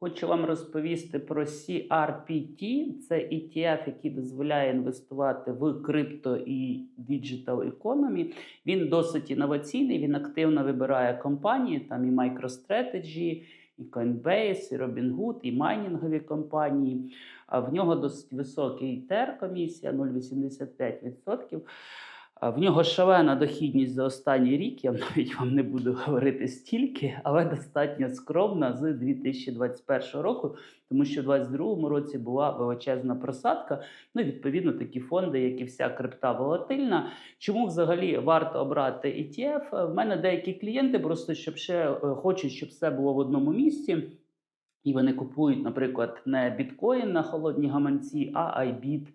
Хочу вам розповісти про CRPT. Це ETF, який дозволяє інвестувати в крипто і діджитал економі. Він досить інноваційний. Він активно вибирає компанії, там і MicroStrategy, і Coinbase, і Robinhood, і майнінгові компанії. А в нього досить високий ТЕР комісія 0,85%. В нього шалена дохідність за останній рік. Я навіть вам не буду говорити стільки, але достатньо скромна з 2021 року, тому що в 2022 році була величезна просадка. Ну, відповідно, такі фонди, як і вся крипта волатильна. Чому взагалі варто обрати ETF? В мене деякі клієнти просто щоб ще е, хочуть, щоб все було в одному місці. І вони купують, наприклад, не біткоін на холодні гаманці, а iBit а,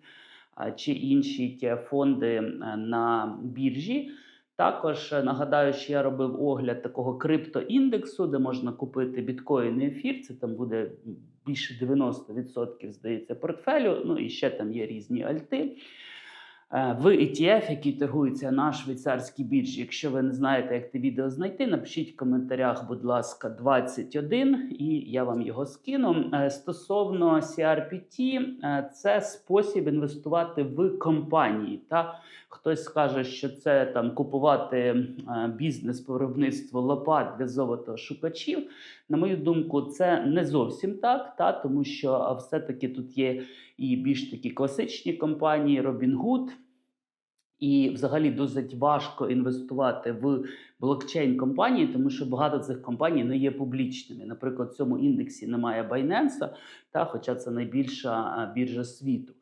чи інші фонди е, на біржі. Також е, нагадаю, що я робив огляд такого криптоіндексу, де можна купити біткоін і ефір. Це там буде більше 90%, здається, портфелю. Ну і ще там є різні альти. Е, В ETF, який торгується на швейцарській біржі. Якщо ви не знаєте, як те відео знайти, напишіть в коментарях, будь ласка, 21, і я вам його скину. Е, Стосовно CRPT, е, це спосіб інвестувати в компанії. Та хтось скаже, що це там купувати бізнес по виробництву лопат для золотошукачів. На мою думку, це не зовсім так, та тому що все-таки тут є і більш такі класичні компанії, Robinhood, і взагалі досить важко інвестувати в блокчейн компанії, тому що багато цих компаній не є публічними. Наприклад, в цьому індексі немає Binance, та, хоча це найбільша біржа світу.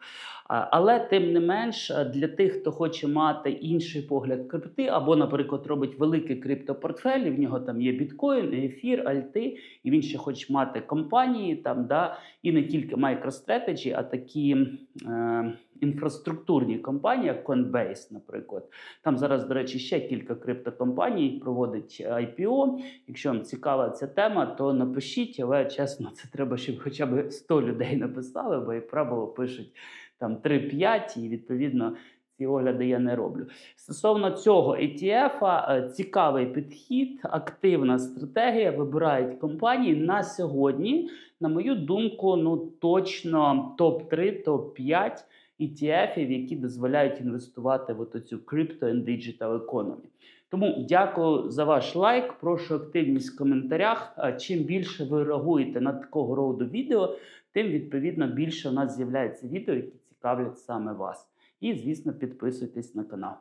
Але тим не менш, для тих, хто хоче мати інший погляд крипти, або, наприклад, робить великий криптопортфель, і в нього там є біткоін, ефір, альти, і він ще хоче мати компанії, там, да, і не тільки MicroStrategy, а такі. Е, Інфраструктурні компанії, як Coinbase, наприклад, там зараз, до речі, ще кілька криптокомпаній проводить IPO. Якщо вам цікава ця тема, то напишіть, але чесно, це треба, щоб хоча б 100 людей написали, бо як правило пишуть там 3-5, і відповідно ці огляди я не роблю. Стосовно цього ETF, е, цікавий підхід, активна стратегія. Вибирають компанії на сьогодні. На мою думку, ну точно топ-3, топ-5 ETF-ів, які дозволяють інвестувати в оцю crypto and digital economy. Тому дякую за ваш лайк. Прошу активність в коментарях. Чим більше ви реагуєте на такого роду відео, тим відповідно більше у нас з'являється відео, які цікавлять саме вас. І, звісно, підписуйтесь на канал.